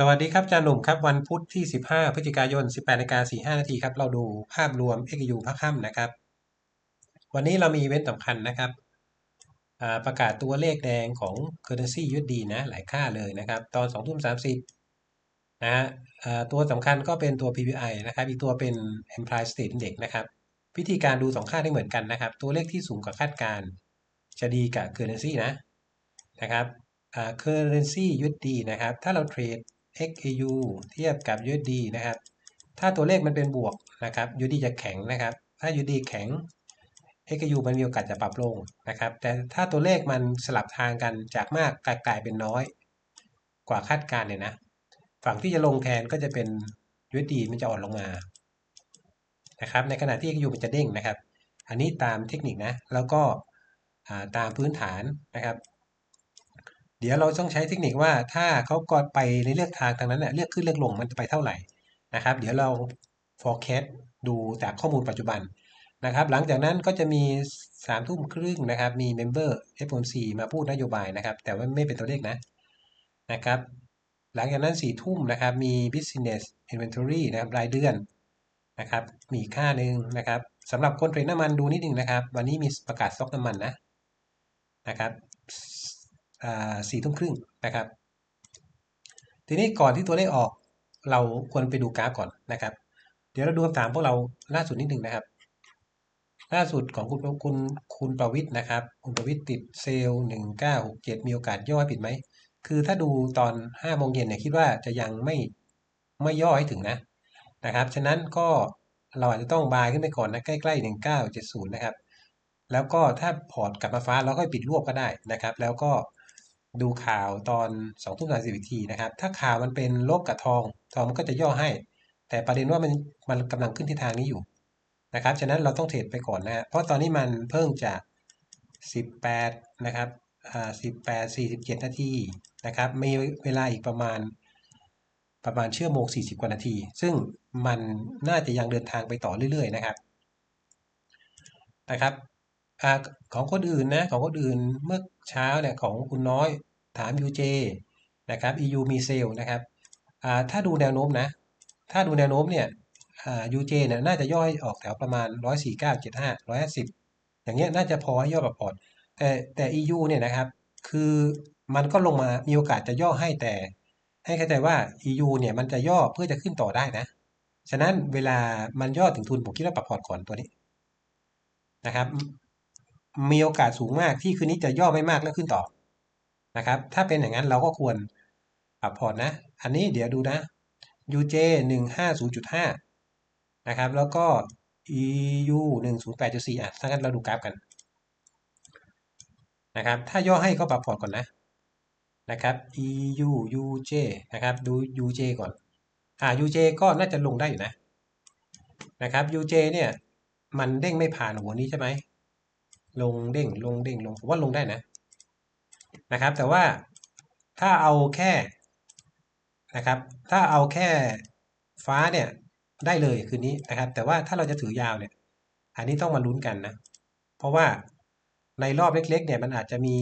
สวัสดีครับอาจารย์หนุ่มครับ วันพุธที่ 15 พฤศจิกายน 18นาฬิกา45นาทีครับ เราดูภาพรวม XU ภาคค่ำนะครับ วันนี้เรามีเว้นสำคัญนะครับประกาศตัวเลขแดงของ Currency USD นะหลายค่าเลยนะครับ ตอน2ทุ่ม30นะฮะตัวสำคัญก็เป็นตัว PPI นะครับ อีกตัวเป็น Employee State Index นะครับ วิธีการดูสองค่าได้เหมือนกันนะครับ ตัวเลขที่สูงกว่าคาดการจะดีกับ Currency นะนะครับอ่า Currency USD นะครับ ถ้าเราเทรด XAU เทียบกับ USD นะครับ ถ้าตัวเลขมันเป็นบวกนะครับ USD จะแข็งนะครับ ถ้า USD แข็ง XAU มันมีโอกาสจะปรับลงนะครับ แต่ถ้าตัวเลขมันสลับทางกันจากมากกลายเป็นน้อย กว่าคาดการณ์เนี่ยนะ ฝั่งที่จะลงแทนก็จะเป็น USD มันจะอ่อนลงมานะครับ ในขณะที่ XAU มันจะเด้งนะครับ อันนี้ตามเทคนิคนะ แล้วก็ตามพื้นฐานนะครับ เดี๋ยวเราต้องใช้เทคนิคว่าถ้าเขากดไปในเลือกทางทางนั้นเนี่ยเลือกขึ้นเลือกลงมันจะไปเท่าไหร่นะครับ เดี๋ยวเรา forecast ดูจากข้อมูลปัจจุบันนะครับ หลังจากนั้นก็จะมี3ามทุ่มครึ่งนะครับ มี member FOMC มาพูดนโยบายนะครับ แต่ว่าไม่เป็นตัวเลขนะนะครับ หลังจากนั้น4ี่ทุ่มนะครับ มี business inventory นะครับรายเดือนนะครับ มีค่าหนึ่งนะครับสำหรับคนเทรดน้ำมันดูนิดหนึ่งนะครับ วันนี้มีประกาศสต็อกน้ำมันนะนะครับ สี่ทุ่มครึ่งนะครับ ทีนี้ก่อนที่ตัวเลขออกเราควรไปดูกราฟก่อนนะครับ เดี๋ยวเราดูคำถามพวกเราล่าสุดนิดหนึ่งนะครับ ล่าสุดของคุณคุณคุณประวิทย์นะครับ คุณประวิทย์ติดเซลล์หนึ่งเก้าหกเจ็ดมีโอกาสย่อให้ปิดไหม คือถ้าดูตอนห้าโมงเย็นเนี่ยคิดว่าจะยังไม่ไม่ย่อให้ถึงนะนะครับ ฉะนั้นก็เราอาจจะต้องบายขึ้นไปก่อนนะใกล้ๆหนึ่งเก้าเจ็ดศูนย์นะครับ แล้วก็ถ้าพอร์ตกลับมาฟ้าเราก็ปิดรวบก็ได้นะครับ แล้วก็ ดูข่าวตอนสองทุ่มสามสิบทีนะครับ ถ้าข่าวมันเป็นลบกับทอง ทองมันก็จะย่อให้ แต่ประเด็นว่ามันมันกำลังขึ้นทิศทางนี้อยู่นะครับ ฉะนั้นเราต้องเทรดไปก่อนนะ เพราะตอนนี้มันเพิ่งจาก 18 นะครับอ่า18 47นาทีนะครับ มีเวลาอีกประมาณประมาณเชื่อโมง 40 กว่านาที ซึ่งมันน่าจะยังเดินทางไปต่อเรื่อย ๆ นะครับนะครับ อของคนอื่นนะของคนอื่นเมื่อเช้าเนี่ยของคุณน้อยถาม UJ นะครับ EU มีเซลนะครับถ้าดูแนวโน้มนะ ถ้าดูแนวโน้มเนี่ย UJ เนี่ยน่าจะย่อยออกแถวประมาณ 149 75 150 อย่างเงี้ยน่าจะพอให้ย่อแบบพอร์ตแต่แต่ EU เนี่ยนะครับคือมันก็ลงมามีโอกาสจะย่อให้แต่ ให้เข้าใจว่า EU เนี่ยมันจะย่อเพื่อจะขึ้นต่อได้นะ ฉะนั้นเวลามันย่อถึงทุนผมคิดว่าปรับพอร์ตก่อนตัวนี้นะครับ มีโอกาสสูงมากที่คืนนี้จะย่อไม่มากแล้วขึ้นต่อนะครับ ถ้าเป็นอย่างนั้นเราก็ควรปรับพอร์ตนะ อันนี้เดี๋ยวดูนะ UJ 150.5นะครับ แล้วก็ EU 108.4อะถ้างั้นเราดูกราฟกันนะครับ ถ้าย่อให้ก็ปรับพอร์ตก่อนนะนะครับ EU UJ นะครับ ดู UJ ก่อน อ่า UJ ก็น่าจะลงได้อยู่นะ นะครับ UJ เนี่ย มันเด้งไม่ผ่านหัวนี้ใช่ไหม ลงเด้งลงเด้งลงผมว่าลงได้นะนะครับ แต่ว่าถ้าเอาแค่นะครับ ถ้าเอาแค่ฟ้าเนี่ยได้เลยคืนนี้นะครับ แต่ว่าถ้าเราจะถือยาวเนี่ย อันนี้ต้องมาลุ้นกันนะ เพราะว่าในรอบเล็ก ๆ เนี่ยมันอาจจะมี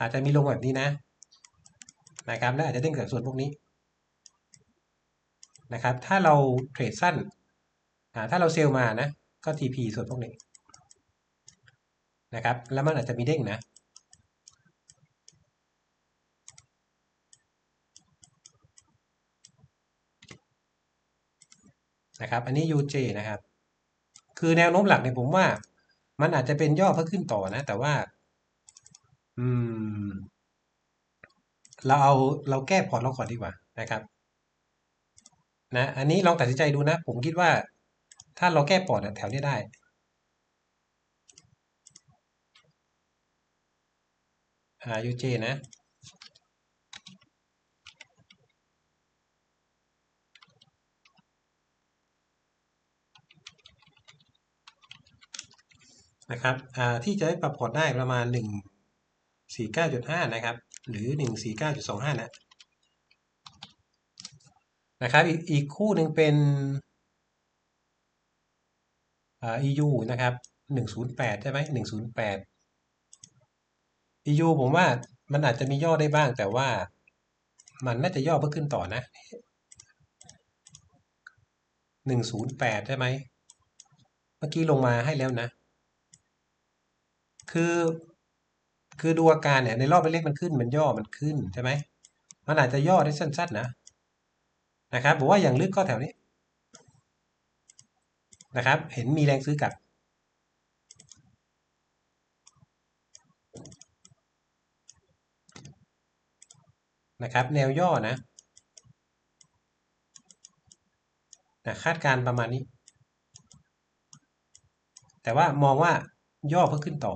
อาจจะมีลงแบบนี้นะ นะครับและอาจจะเด้งจากส่วนพวกนี้นะครับ ถ้าเราเทรดสั้นถ้าเราเซลล์มานะ ก็ TP ส่วนพวกนี้ นะครับ แล้วมันอาจจะมีเด้งนะ นะครับ อันนี้ UJ นะครับ คือแนวโน้มหลักเนี่ยผมว่า มันอาจจะเป็นย่อเพื่อขึ้นต่อนะ แต่ว่า อืม เราเอาเราแก้พอร์ตเราก่อนดีกว่านะครับนะอันนี้ลองตัดสินใจดูนะ ผมคิดว่า ถ้าเราแก้พอร์ตแถวนี้ได้ หา UJ นะ นะครับที่จะให้ปรับพอร์ตได้ประมาณ 149.5 นะครับ หรือ 149.25 นะ นะครับออีกคู่หนึ่งเป็น EU นะครับ 108 ใช่ไหม108 EU ผมว่ามันอาจจะมีย่อได้บ้างแต่ว่า มันน่าจะย่อเพื่อขึ้นต่อนะหนึ่งศูนย์แปดใช่ไหม เมื่อกี้ลงมาให้แล้วนะ คือ คือดูอาการเนี่ย ในรอบเล็กมันขึ้น มันย่อมันขึ้นใช่ไหม มันอาจจะย่อได้สั้นๆนะ นะครับ บอกว่าอย่างลึกก็แถวนี้ นะครับ เห็นมีแรงซื้อกลับ นะครับ แนวย่อนะนะคาดการประมาณนี้ แต่ว่ามองว่าย่อเพื่อขึ้นต่อ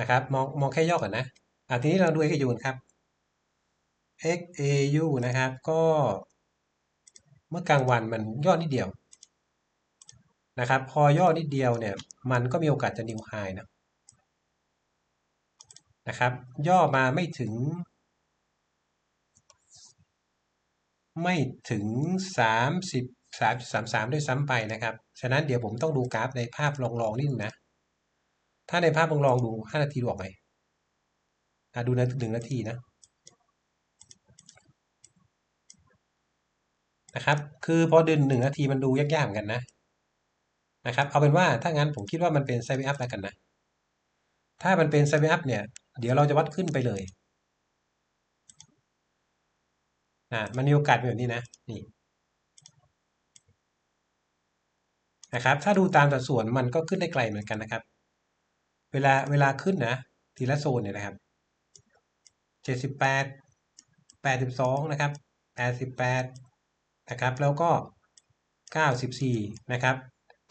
นะครับ มองมองแค่ย่อก่อนนะอะทีนี้เราดู XAU กันครับ XAU นะครับ ก็ เมื่อกลางวันมันย่อนิดเดียวนะครับ พอย่อนิดเดียวเนี่ย มันก็มีโอกาสจะนิวไฮนะนะครับ ย่อมาไม่ถึง ไม่ถึง 30 3.33ด้วยซ้ำไปนะครับ ฉะนั้นเดี๋ยวผมต้องดูกราฟในภาพลองๆนิดนะ ถ้าในภาพลองดู5นาทีดูออกไหมอะดูนะหนึ่งนาทีนะนะครับ คือพอเดินหนึ่งนาทีมันดูยากๆเหมือนกันนะนะครับ เอาเป็นว่าถ้างั้นผมคิดว่ามันเป็นไซด์อัพแล้วกันนะ ถ้ามันเป็นไซด์อัพเนี่ย เดี๋ยวเราจะวัดขึ้นไปเลยนะมันมีโอกาสแบบนี้นะ นี่นะครับ ถ้าดูตามสัดส่วนมันก็ขึ้นได้ไกลเหมือนกันนะครับ เวลาเวลาขึ้นนะ ทีละโซนเนี่ยนะครับเจ็ดสิบแปดแปดสิบสองนะครับแปดสิบแปดนะครับแล้วก็เก้าสิบสี่นะครับ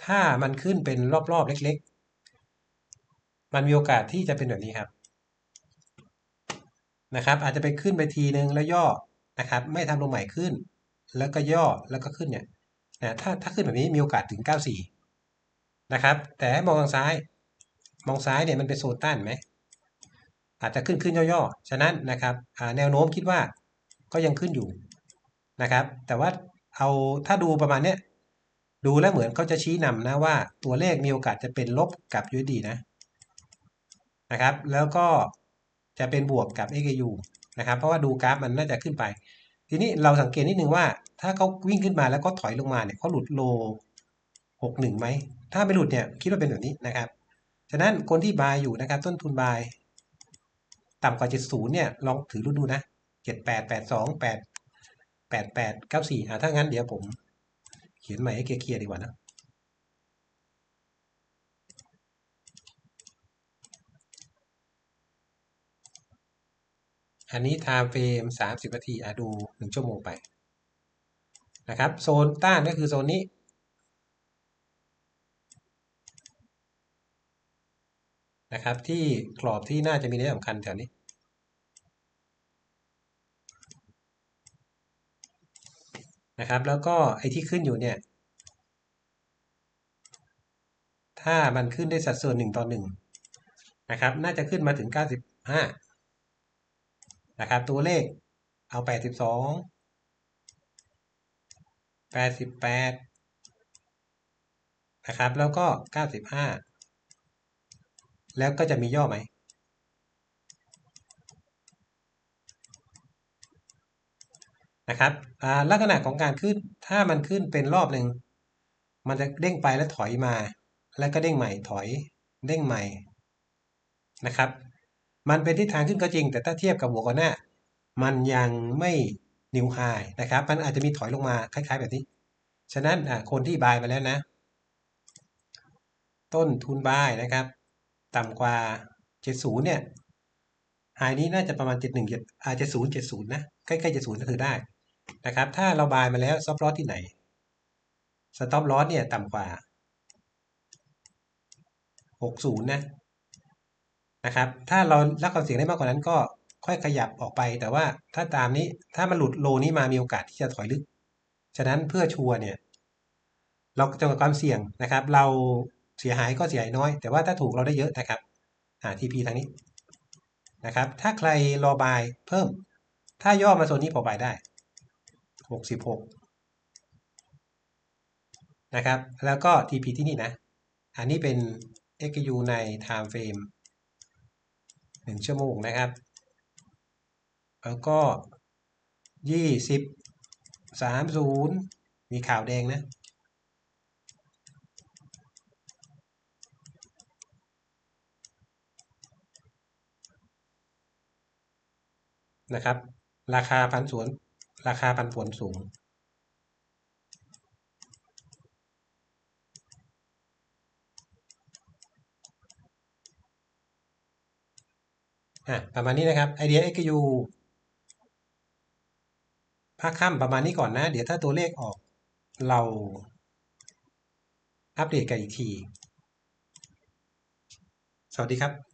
ถ้ามันขึ้นเป็นรอบๆเล็ก ๆ มันมีโอกาสที่จะเป็นแบบนี้ครับนะครับ อาจจะไปขึ้นไปทีนึงแล้วย่อนะครับไม่ทำลงใหม่ขึ้น แล้วก็ย่อแล้วก็ขึ้นเนี่ยนะถ้าถ้าขึ้นแบบนี้มีโอกาสถึง 94 นะครับ แต่ให้มองทางซ้าย มองซ้ายเนี่ยมันเป็นโซนต้านไหมอาจจะขึ้นขึ้นย่อๆ ฉะนั้นนะครับแนวโน้มคิดว่าก็ยังขึ้นอยู่นะครับ แต่ว่าเอาถ้าดูประมาณเนี้ยดูแล้วเหมือนเขาจะชี้นำนะว่าตัวเลขมีโอกาสจะเป็นลบกับ USD นะนะครับ แล้วก็จะเป็นบวกกับ XAU นะครับ เพราะว่าดูกราฟมันน่าจะขึ้นไป ทีนี้เราสังเกตนิดนึงว่า ถ้าเขาวิ่งขึ้นมาแล้วก็ถอยลงมาเนี่ยเขาหลุดโล 61ไหมถ้าไม่หลุดเนี่ยคิดว่าเป็นแบบนี้นะครับ ฉะนั้นคนที่บายอยู่นะครับ ต้นทุนบาย ต่ำกว่า 70 เนี่ย ลองถือรุ่นดูนะ 78 82 8 88 94อ่าถ้างั้นเดี๋ยวผม เขียนใหม่ให้เคลียร์ดีกว่านะอันนี้ time frame 30 นาทีอะดู 1 ชั่วโมงไป นะครับ โซนต้านก็คือโซนนี้ นะครับ ที่กรอบที่น่าจะมีนัยสำคัญแถวนี้ นะครับ แล้วก็ไอ้ที่ขึ้นอยู่เนี่ย ถ้ามันขึ้นได้สัดส่วนหนึ่งต่อหนึ่งนะครับ น่าจะขึ้นมาถึง 95 นะครับ ตัวเลขเอา 82 88 นะครับ แล้วก็ 95 แล้วก็จะมีย่อไหม นะครับลักษณะของการขึ้นถ้ามันขึ้นเป็นรอบหนึ่ง มันจะเด้งไปแล้วถอยมา แล้วก็เด้งใหม่ถอย เด้งใหม่นะครับ มันเป็นทิศทางขึ้นก็จริง แต่ถ้าเทียบกับหัวก่อนหน้า มันยังไม่นิวไฮนะครับ มันอาจจะมีถอยลงมาคล้าย ๆ แบบนี้ ฉะนั้นคนที่บายมาแล้วนะ ต้นทุนบายนะครับ ต่ำกว่า 70 เนี่ยไฮนี้น่าจะประมาณ 71 7อ่า70 70 นะ ใกล้ๆ70 ก็คือได้นะครับ ถ้าเราบายมาแล้วซับลอสที่ไหนสต็อปลอสเนี่ยต่ำกว่า 60 นะนะครับ ถ้าเรารับความเสี่ยงได้มากกว่านั้นก็ค่อยขยับออกไป แต่ว่าถ้าตามนี้ถ้ามันหลุดโลนี้มามีโอกาสที่จะถอยลึก ฉะนั้นเพื่อชัวร์เนี่ย เราจะกับความเสี่ยงนะครับ เรา เสียหายก็เสียหายน้อย แต่ว่าถ้าถูกเราได้เยอะนะครับอ่า TP ทางนี้นะครับ ถ้าใครรอบายเพิ่ม ถ้าย่อมาโซนนี้พอบายได้66นะครับ แล้วก็ TP ที่นี่นะ อันนี้เป็น XU ใน time frame 1ชั่วโมงนะครับ แล้วก็20 30มีข่าวแดงนะ นะครับ ราคาพันสวนราคาพันผวนสูงอะประมาณนี้นะครับไอเดีย XU ภาคค่ำประมาณนี้ก่อนนะ เดี๋ยวถ้าตัวเลขออกเราอัปเดตกันอีกที สวัสดีครับ